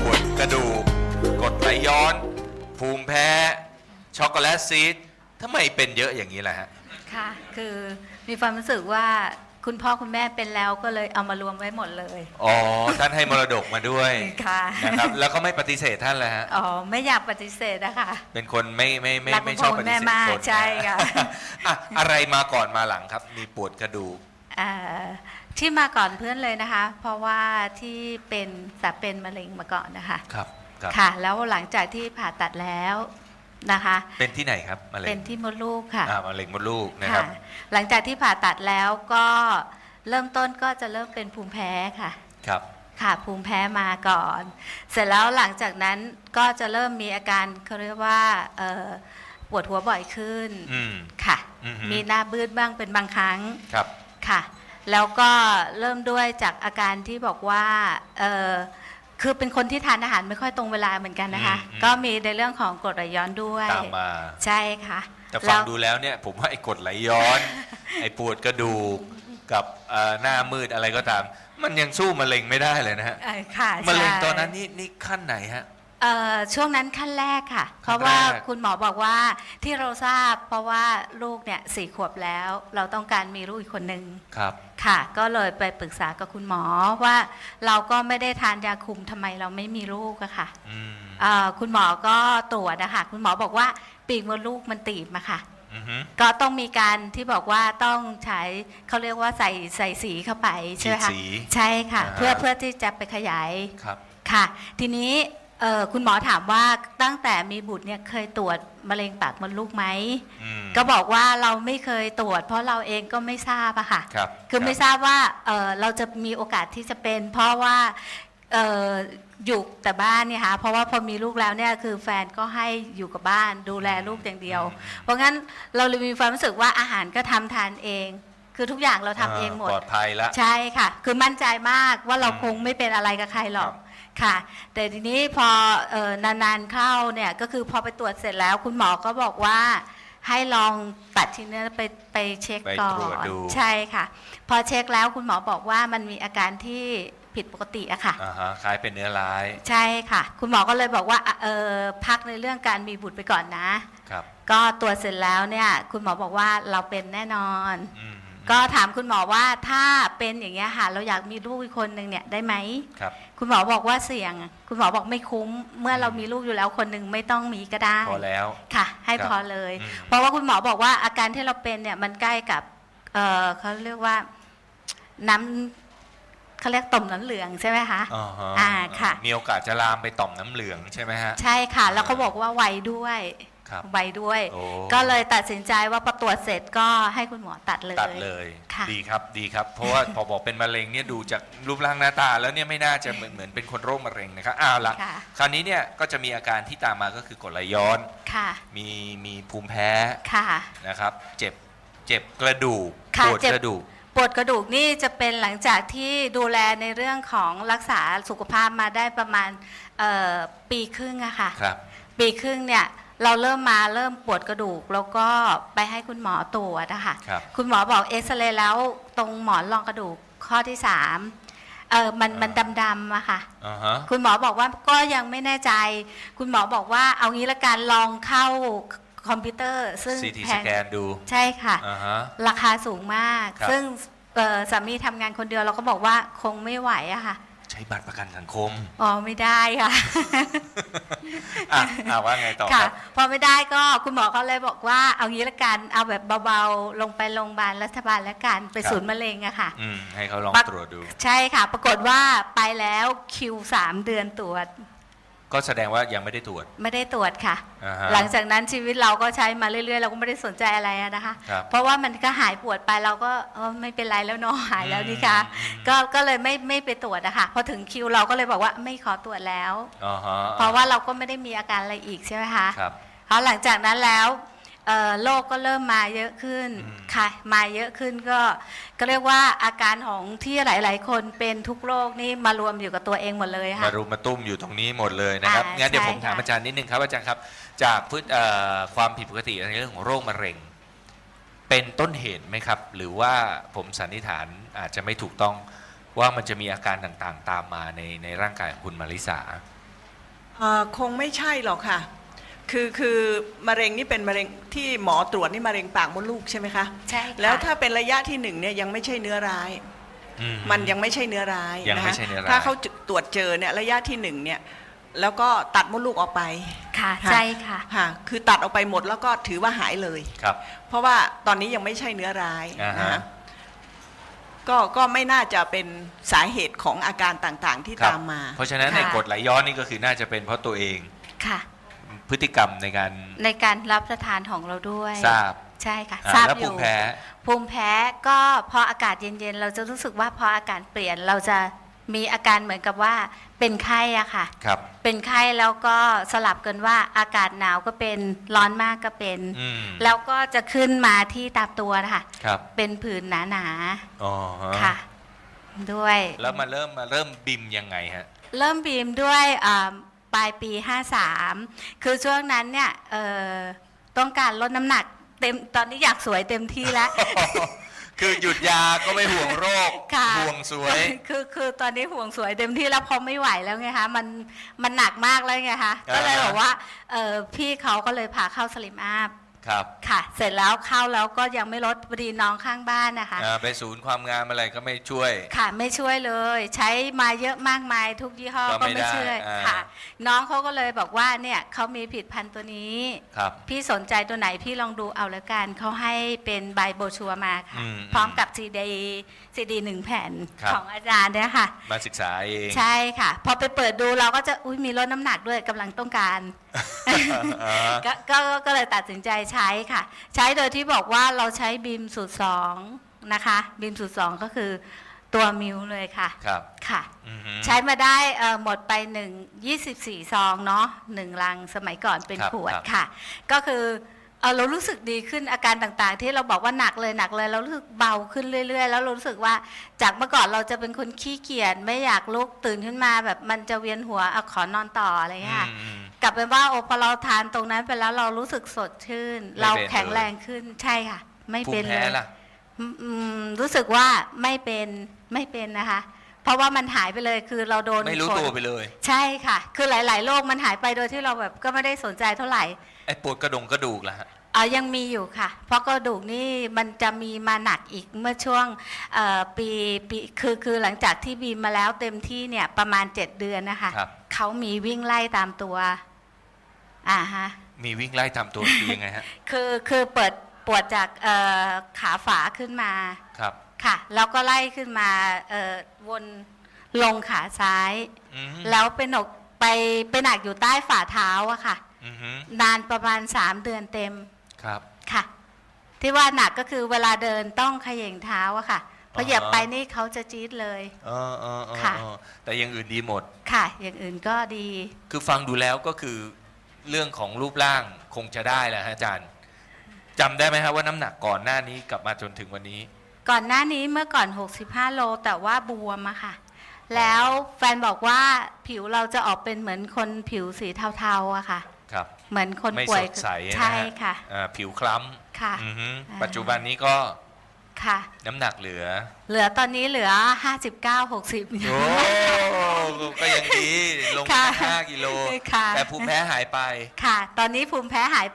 ปวดกระดูกกรดไหลย้อน ภูมิแพ้ ช็อกโกแลตซีดทำไมเป็นเยอะอย่างนี้ล่ะฮะ ค่ะ คือมีความรู้สึกว่าคุณพ่อคุณแม่เป็นแล้วก็เลยเอามารวมไว้หมดเลย อ๋อ ท่านให้มรดกมาด้วยค่ะ นะครับ แล้วก็ไม่ปฏิเสธท่านเลยฮะ อ๋อ ไม่อยากปฏิเสธนะคะเป็นคนไม่ไม่ไม่รักไม่คุณชอบพ่อปคุณฏิแม่เสธมากคนใช่ค่ะ อะ อะไรมาก่อนมาหลังครับ มีปวดกระดูกอ่า ที่มาก่อนเพื่อนเลยนะคะ เพราะว่าที่เป็นจะเป็นมะเร็งมาก่อนนะคะครับครับค่ะ แล้วหลังจากที่ผ่าตัดแล้วนะคะ เป็นที่ไหนครับมะเร็เป็งนที่มดลูกค่ะอ่ามะเร็งมดลูกนะครับ ค่ะ หลังจากที่ผ่าตัดแล้วก็เริ่มต้นก็จะเริ่มเป็นภูมิแพ้ค่ะ ครับ ค่ะภูมิแพ้มาก่อน เสร็จแล้วหลังจากนั้นก็จะเริ่มมีอาการเขาเรียกว่าเอ่อปวดหัวบ่อยขึ้นอืม ค่ะ อือฮึมีหน้าบืดบ้างเป็นบางครั้งครับ ค่ะ แล้วก็เริ่มด้วยจากอาการที่บอกว่าเอ่อคือเป็นคนที่ทานอาหารไม่ค่อยตรงเวลาเหมือนกันนะคะอืมอืมก็มีในเรื่องของกรดไหลย้อนด้วยตามมาใช่ค่ะแต่ฟัแล้งวดูแล้วเนี่ยผมว่าไอ้กรดไหลย้อน ไอ้ปวดกระดูกกับเอ่อหน้ามืดอะไรก็ตาม มันยังสู้มะเร็งไม่ได้เลยนะฮะเอ่อค่ะมะเร็งใช่ตอนนั้นนี่นี่ขั้นไหนฮะ เอ่อช่วงนั้นขั้นแรกค่ะ เพขั้นราะว่าแรก คุณหมอบอกว่าที่เราทราบ เพราะว่าลูกเนี่ยสี่ขวบแล้ว เราต้องการมีลูกอีกคนหนึ่งครับ ค่ะ ก็เลยไปปรึกษากับคุณหมอว่าเราก็ไม่ได้ทานยาคุมทำไมเราไม่มีลูกอะค่ะอืมเอ่อคุณหมอก็ตรวจนะคะคุณหมอบอกว่าปีกมดลูกมันตีบมาค่ะ อือฮึก็ต้องมีการที่บอกว่าต้องใช้เขาเรียกว่าใส่ใส่สีเข้าไปใช่ไหมฉีดคะสี ใช่ค่ะ อ่าฮะเพื่อเพื่อที่จะไปขยาย ครับ ค่ะ ทีนี้ เอ่อคุณหมอถามว่าตั้งแต่มีบุตรเนี่ยเคยตรวจมะเร็งปากมดลูกไหม อืม ก็บอกว่าเราไม่เคยตรวจ เพราะเราเองก็ไม่ทราบอะค่ะครับคือไม่รับทราบว่าเอ่อเราจะมีโอกาสที่จะเป็น เพราะว่าเอ่ออยู่แต่บ้านเนี่ยค่ะเพราะว่าพอมีลูกแล้วเนี่ยคือแฟนก็ให้อยู่กับบ้านดูแลลูกอย่างเดียว เพราะงั้นเราเลยมีความรู้สึกว่าอาหารก็ทำทานเอง คือทุกอย่างเราทำเองหมด ปลอดภัยละ ใช่ค่ะ คือมั่นใจมากว่าเราอืมคงไม่เป็นอะไรกับใครหรอก ครับ ค่ะ แต่ทีนี้พอเออนานๆเข้าเนี่ยก็คือพอไปตรวจเสร็จแล้ว คุณหมอก็บอกว่าให้ลองตัดชิ้นเนื้อไปไปเช็คไปก่อตรวจนดูใช่ค่ะ พอเช็คแล้วคุณหมอบอกว่ามันมีอาการที่ผิดปกติอะค่ะอ่าฮะคล้ายเป็นเนื้อร้าย ใช่ค่ะ คุณหมอก็เลยบอกว่าอะเออพักในเรื่องการมีบุตรไปก่อนนะครับ ก็ตรวจเสร็จแล้วเนี่ย คุณหมอบอกว่าเราเป็นแน่นอนอืม ก็ถามคุณหมอว่าถ้าเป็นอย่างเงี้ยค่ะเราอยากมีลูกอีกคนหนึ่งเนี่ยได้ไหมครับ คุณหมอบอกว่าเสี่ยง คุณหมอบอกไม่คุ้ม เมื่อเรามีลูกอยู่แล้วคนหนึ่งไม่ต้องมีก็ได้พอแล้วค่ะ ให้ครับพอเลยอืมเพราะว่าคุณหมอบอกว่าอาการที่เราเป็นเนี่ยมันใกล้กับเออเขาเรียกว่าน้ำเขาเรียกต่อมน้ำเหลืองใช่ไหมคะอ่าฮะอ่าค่ะ มีโอกาสจะลามไปต่อมน้ำเหลืองใช่ไหมฮะใช่ค่ะ แล้วเขาบอกว่าไวด้วย ครับไวด้วย โอ้ ก็เลยตัดสินใจว่าพอตรวจเสร็จก็ให้คุณหมอตัดเลยตัดเลยค่ะ ดีครับดีครับ เพราะว่าพอบอกเป็นมะเร็งเนี่ยดูจากรูปร่างหน้าตาแล้วเนี่ยไม่น่าจะเหมือนเหมือนเป็นคนโรคมะเร็งนะครับอ้าวละค่ะ คราวนี้เนี่ยก็จะมีอาการที่ตามมาก็คือกรดไหลย้อน ค่ะมีมีภูมิแพ้ค่ะ นะครับ เจ็บเจ็บกระดูกค่ะปวดเจ็บ กระดูก ปวดกระดูกนี่จะเป็นหลังจากที่ดูแลในเรื่องของรักษาสุขภาพมาได้ประมาณเอ่อปีครึ่งอะค่ะ ครับ ปีครึ่งเนี่ย เราเริ่มมาเริ่มปวดกระดูก แล้วก็ไปให้คุณหมอตรวจนะคะครับ คุณหมอบอกเอ็กซเรย์แล้วตรงหมอนรองกระดูกข้อที่สามเออมันมันดำๆอะค่ะ อ่าฮะ คุณหมอบอกว่าก็ยังไม่แน่ใจ คุณหมอบอกว่าเอางี้ละกันลองเข้าคอมพิวเตอร์ ซึ่งซีทีแพสงแกนดูใช่ค่ะ อ่าฮะ ราคาสูงมาก ครับ ซึ่งเอ่อสามีทำงานคนเดียวเราก็บอกว่าคงไม่ไหวอะค่ะใช้บัตรประกันสังคมอ๋อไม่ได้ค่ะ อะอ่าว่าไงต่อคค่ะรับ พอไม่ได้ก็คุณหมอเขาเลยบอกว่าเอางี้ละกันเอาแบบเบาๆลงไปโรงพยาบาลรัฐบาลแล้วกันไปครับ ศูนย์มะเร็งอะค่ะ อืมให้เขาลองบัตรตรวจดู ใช่ค่ะ ปรากฏว่าไปแล้วคิวสามเดือนตรวจ ก็แสดงว่ายังไม่ได้ตรวจ ไม่ได้ตรวจค่ะ อ่าฮะหลังจากนั้นชีวิตเราก็ใช้มาเรื่อยๆ เราก็ไม่ได้สนใจอะไรอะนะคะ ครับเพราะว่ามันก็หายปวดไปเราก็เออไม่เป็นไรแล้วเนาะหายแล้วนี่คะอืม ก็ก็เลยไม่ไม่ไปตรวจอะค่ะพอถึงคิวเราก็เลยบอกว่าไม่ขอตรวจแล้วอ่าฮะเพราะว่าเราก็ไม่ได้มีอาการอะไรอีกใช่ไหมคะ ครับเพราะหลังจากนั้นแล้ว เอ่อโรคก็เริ่มมาเยอะขึ้นอืม ค่ะมาเยอะขึ้นก็ก็เรียกว่าอาการของที่หลาย ๆ คนเป็นทุกโรคนี่มารวมอยู่กับตัวเองหมดเลยมาค่ะ รุมมาตุ้มอยู่ตรงนี้หมดเลยนะครับอ่างั้นเดี๋ยวผมใช่ถามค่ะ อาจารย์นิดนึงครับอาจารย์ครับ จากพฤติเอ่อความผิดปกติในเรื่องของโรคมะเร็ง เป็นต้นเหตุไหมครับ หรือว่าผมสันนิษฐานอาจจะไม่ถูกต้องว่ามันจะมีอาการต่างๆ ตามมาในในร่างกายของคุณมาริสา เอ่อคงไม่ใช่หรอกค่ะ คือคือมะเร็งนี่เป็นมะเร็งที่หมอตรวจนี่มะเร็งปากมดลูกใช่ไหมคะ ใช่ค่ะแล้วถ้าเป็นระยะที่หนึ่งเนี่ยยังไม่ใช่เนื้อร้าย อืมันยังไม่ใช่เนื้อร้ายยังไม่ะคะใช่เนื้อร้าย ถ้าเขาตรวจเจอเนี่ยระยะที่หนึ่งเนี่ยแล้วก็ตัดมดลูกออกไปค่ะค่ะใช่ค่ะ ค่ะคือตัดออกไปหมดแล้วก็ถือว่าหายเลย ครับ เพราะว่าตอนนี้ยังไม่ใช่เนื้อร้ายอ่าฮะนะคะก็ก็ไม่น่าจะเป็นสาเหตุของอาการต่างๆที่ครับ ตามมา เพราะฉะนั้นค่ะในกรดไหลย้อนนี่ก็คือน่าจะเป็นเพราะตัวเอง ค่ะ พฤติกรรมในการในการรับประทานของเราด้วย ทราบใช่ค่ะอ่าทราบแล้วอภูยู่มิแพ้ ภูมิแพ้ก็พออากาศเย็นๆ เราจะรู้สึกว่าพออากาศเปลี่ยนเราจะมีอาการเหมือนกับว่าเป็นไข้อะค่ะ ครับ เป็นไข้แล้วก็สลับกันว่าอากาศหนาวก็เป็นร้อนมากก็เป็น อืมแล้วก็จะขึ้นมาที่ตามตัวนะคะครับเป็นผื่นหนาอ๋อฮะๆค่ะ ด้วย แล้วมาเริ่มมาเริ่มบิมยังไงฮะ เริ่มบีมด้วยอ่า ปลายปี 53 คือช่วงนั้นเนี่ยเอ่อต้องการลดน้ำหนักเต็มตอนนี้อยากสวยเต็มที่แล้ว คือหยุดยาก็ไม่ห่วงโรคค่ะห่วงสวย คือคือตอนนี้ห่วงสวยเต็มที่แล้วเพอไม่ไหวแล้วไงคะมันมันหนักมากเลยไงคะอ่าก็เลยบอกว่าเออพี่เขาก็เลยพาเข้าสลิมอัพ ครับค่ะ เสร็จแล้วเข้าแล้วก็ยังไม่ลดพอดีน้องข้างบ้านนะคะ อ่าไปศูนย์ความงามอะไรก็ไม่ช่วย ค่ะไม่ช่วยเลย ใช้มาเยอะมากมายทุกยี่ห้อก็ก็ไม่ไม่ช่วยได้อ่า ค่ะ น้องเขาก็เลยบอกว่าเนี่ยเขามีผลิดพันธุ์ตัวนี้ ครับ พี่สนใจตัวไหนพี่ลองดูเอาแล้วกันเขาให้เป็นใบโบรชัวร์มาค่ะ อืมพร้อมกับซีดีซีดีหนึ่งแผ่นครับ ของอาจารย์เนี่ยค่ะ มาศึกษาเอง ใช่ค่ะ พอไปเปิดดูเราก็จะอุ้ยมีลดน้ำหนักด้วยกำลังต้องการอ่า ก็ก็ก็เลยตัดสินใจใช้ค่ะ ใช้โดยที่บอกว่าเราใช้บีมสูตรสองนะคะบีมสูตรสองก็คือตัวมิวเลยค่ะครับค่ะ อือฮึ ใช้มาได้เอ่อหมดไปหนึ่งยี่สิบสี่ซองเนาะหนึ่งลังสมัยก่อนเป็นครับขวดครับ ค่ะ ก็คือ เอ่อเรารู้สึกดีขึ้นอาการต่างๆ ที่เราบอกว่าหนักเลยหนักเลย เรารู้สึกเบาขึ้นเรื่อยๆ แล้วเรารู้สึกว่าจากเมื่อก่อนเราจะเป็นคนขี้เกียจไม่อยากลุกตื่นขึ้นมา แบบมันจะเวียนหัวอะขอนอนต่ออะไรอย่างเงี้ยค่ะอืมอืม กลับเป็นว่าโอพอเราทานตรงนั้นไปแล้วเรารู้สึกสดชื่น ไม่เราเป็นแข็งแรงขึ้นใช่ค่ะ ไม่ภูเป็มินเลแพ้ยล่ะ อืมอืมรู้สึกว่าไม่เป็นไม่เป็นนะคะ เพราะว่ามันหายไปเลยคือเราโดนไม่รู้ฝนตัวไปเลย ใช่ค่ะ คือหลาย ๆ โรคมันหายไปโดยที่เราแบบก็ไม่ได้สนใจเท่าไหร่ไอ้ปวดกระดงกระดูกล่ะฮะอ่ายังมีอยู่ค่ะ เพราะกระดูกนี่มันจะมีมาหนักอีกเมื่อช่วงเอ่อปีปีคือคือหลังจากที่บีมมาแล้วเต็มที่เนี่ยประมาณ 7 เดือนนะคะครับเขามีวิ่งไล่ตามตัวอ่าฮะมีวิ่งไล่ตามตัวคือยังไงฮะคือคือเปิดปวดจากเอ่อขาฝาขึ้นมาครับ ค่ะ แล้วก็ไล่ขึ้นมาเอ่อวนลงขาซ้าย อืมแล้วไปหนกไปไปหนักอยู่ใต้ฝ่าเท้าอะค่ะ อือฮึนานประมาณ 3 เดือนเต็มครับ ค่ะ ที่ว่าหนักก็คือเวลาเดินต้องเขย่งเท้าอะค่ะพอเหยียบไปนี่เขาจะจี๊ดเลย เออเออเออค่ะ เออแต่อยังอื่นดีหมด ค่ะ อย่างอื่นก็ดี คือฟังดูแล้วก็คือเรื่องของรูปร่างคงจะได้แหละฮะอาจารย์จำได้ไหมครับว่าน้ำหนักก่อนหน้านี้กลับมาจนถึงวันนี้ ก่อนหน้านี้เมื่อก่อน 65 โลแต่ว่าบวมอะค่ะ แล้วแฟนบอกว่าผิวเราจะออกเป็นเหมือนคนผิวสีเทาๆอะค่ะ ครับ เหมือนคนไม่ป่วยสดใสนะฮะใช่ค่ะ อ่าผิวคล้ค่ะำอือฮึอ่า ปัจจุบันนี้ก็ค่ะ น้ำหนักเหลือ เหลือตอนนี้เหลือ 59 60 โอ้ก็ยังดี ลงค่ะห้ากิโล ค่ะ แต่ภูมิแพ้หายไป ค่ะ ตอนนี้ภูมิแพ้หาย